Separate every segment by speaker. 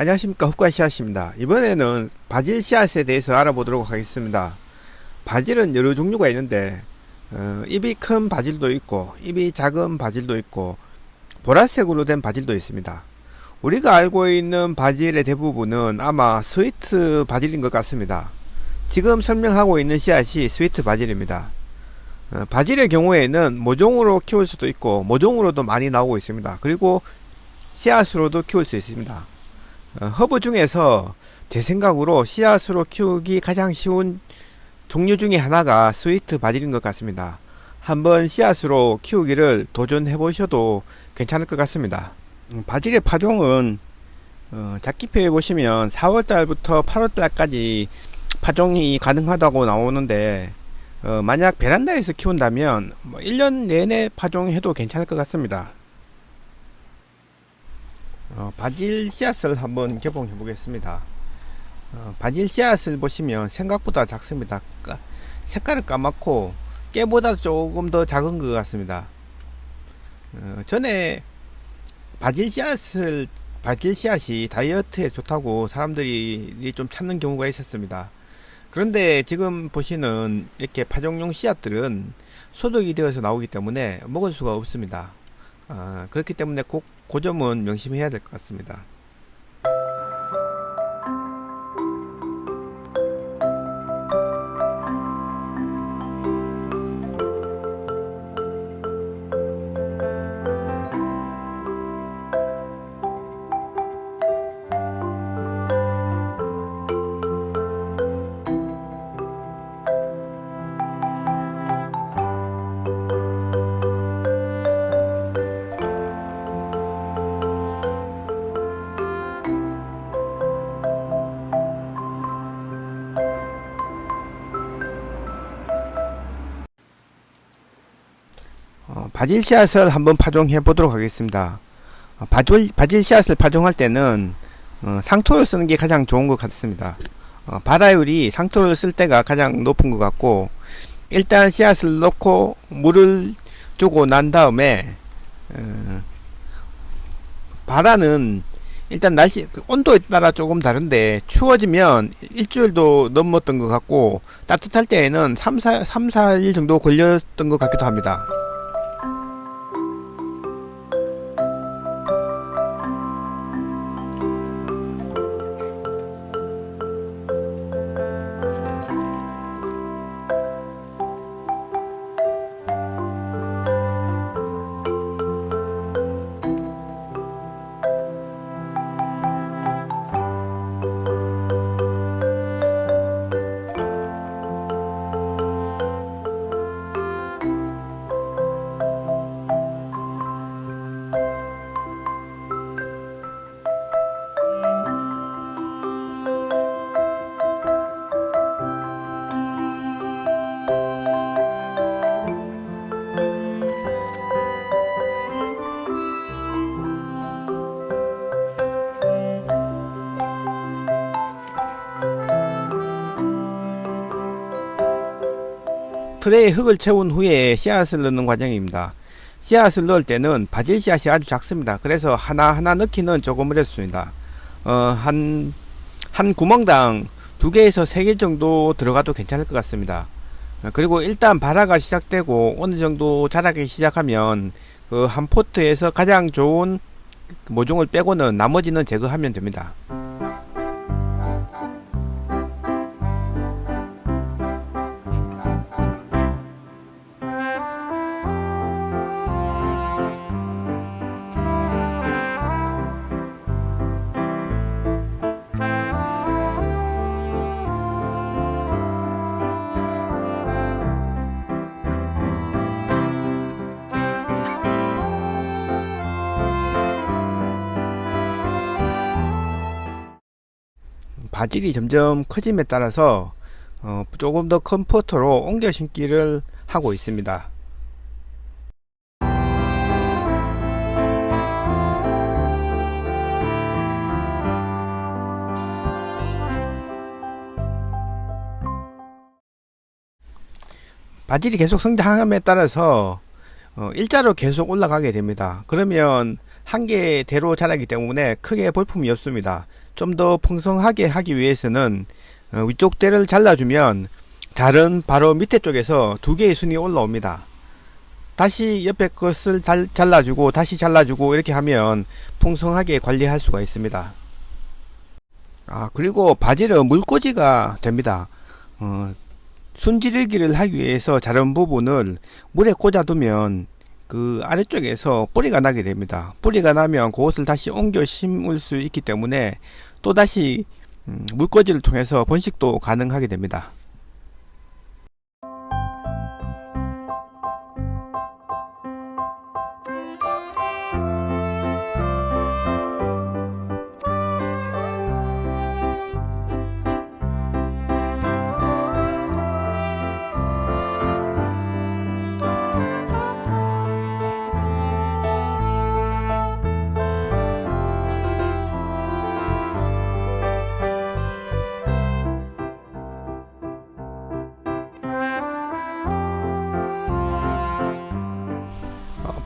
Speaker 1: 안녕하십니까 훅관 씨앗입니다. 이번에는 바질 씨앗에 대해서 알아보도록 하겠습니다. 바질은 여러 종류가 있는데 어, 입이 큰 바질도 있고 입이 작은 바질도 있고 보라색으로 된 바질도 있습니다. 우리가 알고 있는 바질의 대부분은 아마 스위트 바질인 것 같습니다. 지금 설명하고 있는 씨앗이 스위트 바질입니다. 어, 바질의 경우에는 모종으로 키울 수도 있고 모종으로도 많이 나오고 있습니다. 그리고 씨앗으로도 키울 수 있습니다. 어, 허브 중에서 제 생각으로 씨앗으로 키우기 가장 쉬운 종류 중에 하나가 스위트 바질인 것 같습니다. 한번 씨앗으로 키우기를 도전해 보셔도 괜찮을 것 같습니다. 음, 바질의 파종은 어, 작기표에 보시면 4월달부터 8월달까지 파종이 가능하다고 나오는데 어, 만약 베란다에서 키운다면 뭐 1년 내내 파종해도 괜찮을 것 같습니다. 어, 바질 씨앗을 한번 개봉해 보겠습니다. 어, 바질 씨앗을 보시면 생각보다 작습니다. 까- 색깔은 까맣고 깨보다 조금 더 작은 것 같습니다. 어, 전에 바질 씨앗을 바질 씨앗이 다이어트에 좋다고 사람들이 좀 찾는 경우가 있었습니다. 그런데 지금 보시는 이렇게 파종용 씨앗들은 소독이 되어서 나오기 때문에 먹을 수가 없습니다. 아, 그렇기 때문에 꼭 그 점은 명심해야 될 것 같습니다. 바질 씨앗을 한번 파종해 보도록 하겠습니다. 어, 바질, 바질 씨앗을 파종할 때는 어, 상토를 쓰는 게 가장 좋은 것 같습니다. 어, 발화율이 상토를 쓸 때가 가장 높은 것 같고 일단 씨앗을 넣고 물을 주고 난 다음에 어, 발화는 일단 날씨 그 온도에 따라 조금 다른데 추워지면 일주일도 넘었던 것 같고 따뜻할 때에는 3, 4, 3, 4일 정도 걸렸던 것 같기도 합니다. 트레이에 흙을 채운 후에 씨앗을 넣는 과정입니다. 씨앗을 넣을 때는 바질 씨앗이 아주 작습니다. 그래서 하나하나 넣기는 조금 어렵습니다. 어, 한, 한 구멍당 두 개에서 세 개 정도 들어가도 괜찮을 것 같습니다. 어, 그리고 일단 발화가 시작되고 어느 정도 자라기 시작하면 그 한 포트에서 가장 좋은 모종을 빼고는 나머지는 제거하면 됩니다. 바질이 점점 커짐에 따라서 어, 조금 더큰 포트로 옮겨 심기를 하고 있습니다. 바질이 계속 성장함에 따라서 어, 일자로 계속 올라가게 됩니다. 그러면 한 개대로 자라기 때문에 크게 볼품이 없습니다. 좀 더 풍성하게 하기 위해서는 어, 위쪽 대를 잘라주면 잘은 바로 밑에 쪽에서 두 개의 순이 올라옵니다. 다시 옆에 것을 잘, 잘라주고 다시 잘라주고 이렇게 하면 풍성하게 관리할 수가 있습니다. 아 그리고 바질은 물꽂이가 됩니다. 어, 순지르기를 하기 위해서 자른 부분을 물에 꽂아두면 그 아래쪽에서 뿌리가 나게 됩니다. 뿌리가 나면 그것을 다시 옮겨 심을 수 있기 때문에 또다시 음, 물꽂이를 통해서 번식도 가능하게 됩니다.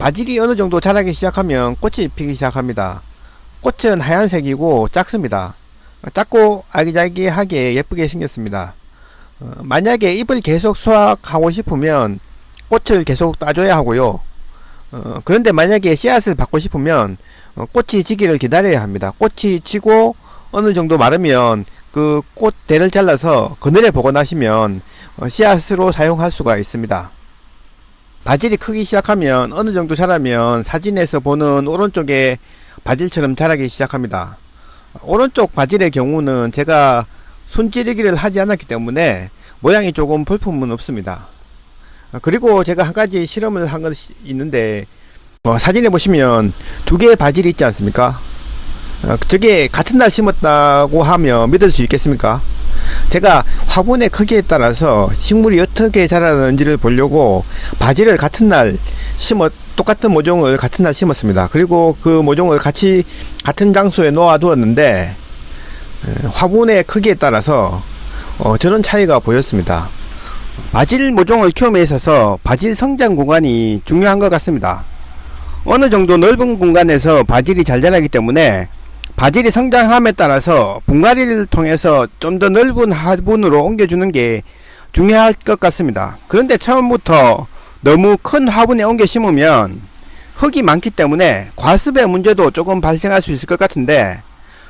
Speaker 1: 바질이 어느 정도 자라기 시작하면 꽃이 피기 시작합니다. 꽃은 하얀색이고 작습니다. 어, 작고 아기자기하게 예쁘게 생겼습니다. 어, 만약에 잎을 계속 수확하고 싶으면 꽃을 계속 따줘야 하고요. 어, 그런데 만약에 씨앗을 받고 싶으면 어, 꽃이 지기를 기다려야 합니다. 꽃이 지고 어느 정도 마르면 그 꽃대를 잘라서 그늘에 보관하시면 어, 씨앗으로 사용할 수가 있습니다. 바질이 크기 시작하면 어느 정도 자라면 사진에서 보는 오른쪽에 바질처럼 자라기 시작합니다. 오른쪽 바질의 경우는 제가 손찌르기를 하지 않았기 때문에 모양이 조금 볼품은 없습니다. 어, 그리고 제가 한 가지 실험을 한 것이 있는데 어, 사진에 보시면 두 개의 바질이 있지 않습니까? 어, 저게 같은 날 심었다고 하면 믿을 수 있겠습니까? 제가 화분의 크기에 따라서 식물이 어떻게 자라는지를 보려고 바지를 같은 날 심어 똑같은 모종을 같은 날 심었습니다. 그리고 그 모종을 같이 같은 장소에 놓아 두었는데 에, 화분의 크기에 따라서 어, 저런 차이가 보였습니다. 바질 모종을 키움에 있어서 바질 성장 공간이 중요한 것 같습니다. 어느 정도 넓은 공간에서 바질이 잘 자라기 때문에 바질이 성장함에 따라서 분갈이를 통해서 좀 더 넓은 화분으로 옮겨주는 게 중요할 것 같습니다. 그런데 처음부터 너무 큰 화분에 옮겨 심으면 흙이 많기 때문에 과습의 문제도 조금 발생할 수 있을 것 같은데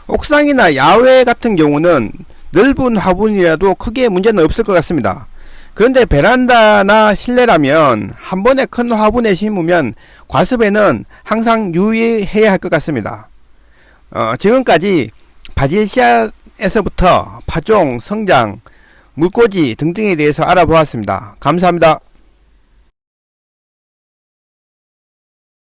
Speaker 1: 옥상이나 야외 같은 경우는 넓은 화분이라도 크게 문제는 없을 것 같습니다. 그런데 베란다나 실내라면 한 번에 큰 화분에 심으면 과습에는 항상 유의해야 할 것 같습니다. 어, 지금까지 바질 씨앗에서부터 파종, 성장, 물꽂이 등등에 대해서 알아보았습니다. 감사합니다.